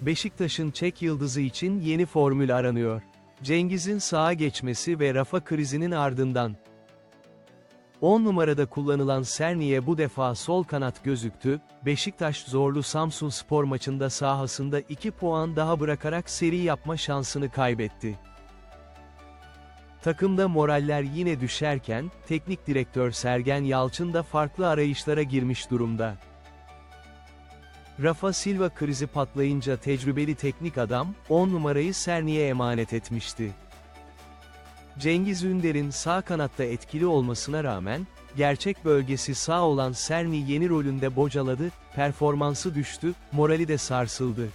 Beşiktaş'ın Çek yıldızı için yeni formül aranıyor. Cengiz'in sağa geçmesi ve Rafa krizinin ardından 10 numarada kullanılan Serni'ye bu defa sol kanat gözüktü, Beşiktaş zorlu Samsun spor maçında sahasında 2 puan daha bırakarak seri yapma şansını kaybetti. Takımda moraller yine düşerken, teknik direktör Sergen Yalçın da farklı arayışlara girmiş durumda. Rafa Silva krizi patlayınca tecrübeli teknik adam, 10 numarayı Serni'ye emanet etmişti. Cengiz Ünder'in sağ kanatta etkili olmasına rağmen, gerçek bölgesi sağ olan Serni yeni rolünde bocaladı, performansı düştü, morali de sarsıldı.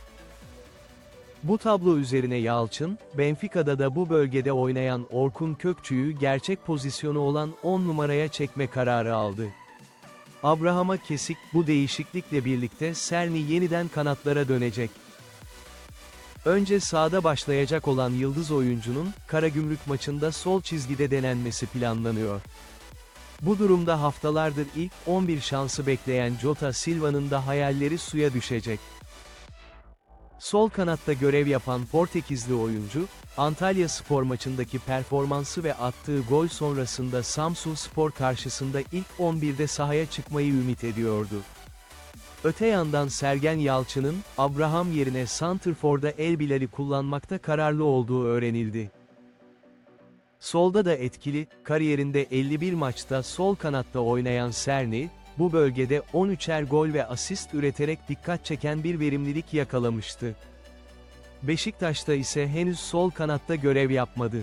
Bu tablo üzerine Yalçın, Benfica'da da bu bölgede oynayan Orkun Kökçü'yü gerçek pozisyonu olan 10 numaraya çekme kararı aldı. Abraham'a kesik bu değişiklikle birlikte Serni yeniden kanatlara dönecek. Önce sağda başlayacak olan yıldız oyuncunun, Karagümrük maçında sol çizgide denenmesi planlanıyor. Bu durumda haftalardır ilk 11 şansı bekleyen Jota Silva'nın da hayalleri suya düşecek. Sol kanatta görev yapan Portekizli oyuncu, Antalya Spor maçındaki performansı ve attığı gol sonrasında Samsun Spor karşısında ilk 11'de sahaya çıkmayı ümit ediyordu. Öte yandan Sergen Yalçın'ın, Abraham yerine Santrfor'da El Bilal'i kullanmakta kararlı olduğu öğrenildi. Solda da etkili, kariyerinde 51 maçta sol kanatta oynayan Serni, bu bölgede 13'er gol ve asist üreterek dikkat çeken bir verimlilik yakalamıştı. Beşiktaş'ta ise henüz sol kanatta görev yapmadı.